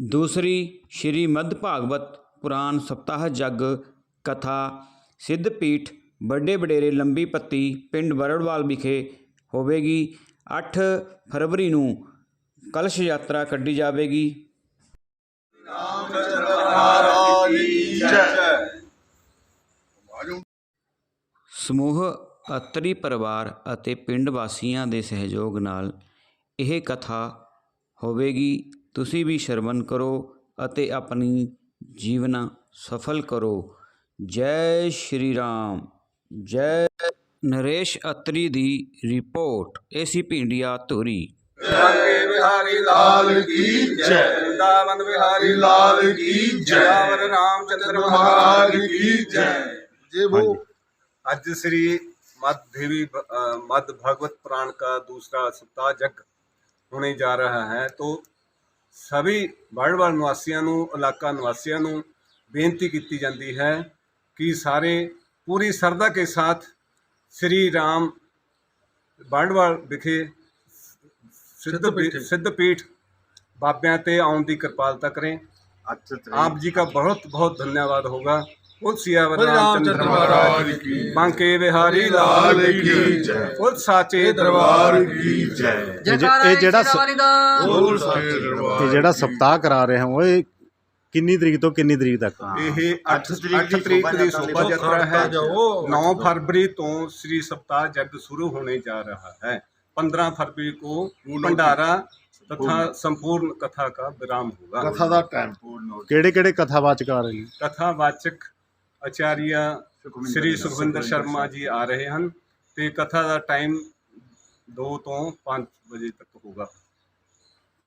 ਦੂਸਰੀ ਸ਼੍ਰੀ ਸ਼੍ਰੀਮਦ ਭਾਗਵਤ ਪੁਰਾਣ ਸਪਤਾਹ ਜਗ ਕਥਾ ਸਿੱਧਪੀਠ ਵੱਡੇ ਵਡੇਰੇ ਲੰਬੀ ਪੱਤੀ ਪਿੰਡ ਬਰੜਵਾਲ ਵਿਖੇ ਹੋਵੇਗੀ। 8 ਫਰਵਰੀ ਨੂੰ ਕਲਸ਼ ਯਾਤਰਾ ਕੱਢੀ ਜਾਵੇਗੀ। ਸਮੂਹ, ਅਤਰੀ ਪਰਿਵਾਰ ਅਤੇ ਪਿੰਡ ਵਾਸੀਆਂ ਦੇ ਸਹਿਯੋਗ ਨਾਲ ਇਹ ਕਥਾ ਹੋਵੇਗੀ। ਤੁਸੀਂ ਵੀ ਸ਼ਰਵਨ ਕਰੋ ਅਤੇ ਆਪਣੀ ਜੀਵਨ ਸਫਲ ਕਰੋ ਜੈ ਸ਼੍ਰੀ ਰਾਮ ਜੈ ਨਰੇਸ਼ ਅਤਰੀ ਦੀ ਰਿਪੋਰਟ ਏਸੀਪੀ ਇੰਡੀਆ ਧੂਰੀ रंगे बिहारी लाल की जय वृंदावन बिहारी लाल की जय रावण रामचंद्र महाराज की जय ये वो आज श्री मद देवी अ, मद भगवत पुराण का दूसरा सप्ताह जग होने जा रहा है तो ਸਭੀ ਵਰਲਡ ਵਾਰ ਨਿਵਾਸੀਆਂ ਨੂੰ ਇਲਾਕਾ ਨਿਵਾਸੀਆਂ ਨੂੰ ਬੇਨਤੀ ਕੀਤੀ ਜਾਂਦੀ ਹੈ ਕਿ ਸਾਰੇ ਪੂਰੀ ਸਰਦਾ ਕੇ ਸਾਥ ਸ੍ਰੀ ਰਾਮ ਵਰਲਡ ਵਿਖੇ ਸਿੱਧ सिद्ध ਸਿੱਧ ਪੀਠ ਬਾਬਿਆਂ 'ਤੇ ਆਉਣ ਦੀ ਕਿਰਪਾਲਤਾ ਕਰੇ। ਆਪ ਜੀ का ਬਹੁਤ ਬਹੁਤ ਧੰਨਵਾਦ होगा उस सियावर बोले रामचंद्र रामचंद्र महाराज महाराज की की बांके बिहारी लाल की जय उस साचे दरबार की जय ਇਹ ਜ- ਇਹ ਜਿਹੜਾ ਸ- बोल साचे ਇਹ दरबार ਜਿਹੜਾ ਸਪਤਾਹ ਕਰਾ ਰਹੇ ਹਾਂ ਉਹ ਇਹ ਕਿੰਨੀ ਤਰੀਕ ਤੋਂ ਕਿੰਨੀ ਤਰੀਕ ਤੱਕ ਇਹ 8 8 ਤਰੀਕ ਦੀ ਸ਼ੋਭਾ ਯਾਤਰਾ ਹੈ 9 फरवरी ਤੋਂ ਸ੍ਰੀ ਸਪਤਾਹ ਜਗ शुरू होने जा रहा है 15 फरवरी को भंडारा तथा संपूर्ण कथा का विराम होगा कथा ਦਾ ਟਾਈਮ ਪੂਰਨ ਹੋ ਕਿਹੜੇ ਕਿਹੜੇ ਕਥਾਵਾਚਕ ਆ ਰਹੇ ਨੇ ਕਥਾਵਾਚਕ ਆਚਾਰੀਆ ਸ੍ਰੀ ਸੁਖਵਿੰਦਰ ਸ਼ਰਮਾ ਜੀ ਆ ਰਹੇ ਹਨ ਤੇ ਕਥਾ ਦਾ ਟਾਈਮ 2 ਤੋਂ 5 ਵਜੇ ਤੱਕ ਹੋਗਾ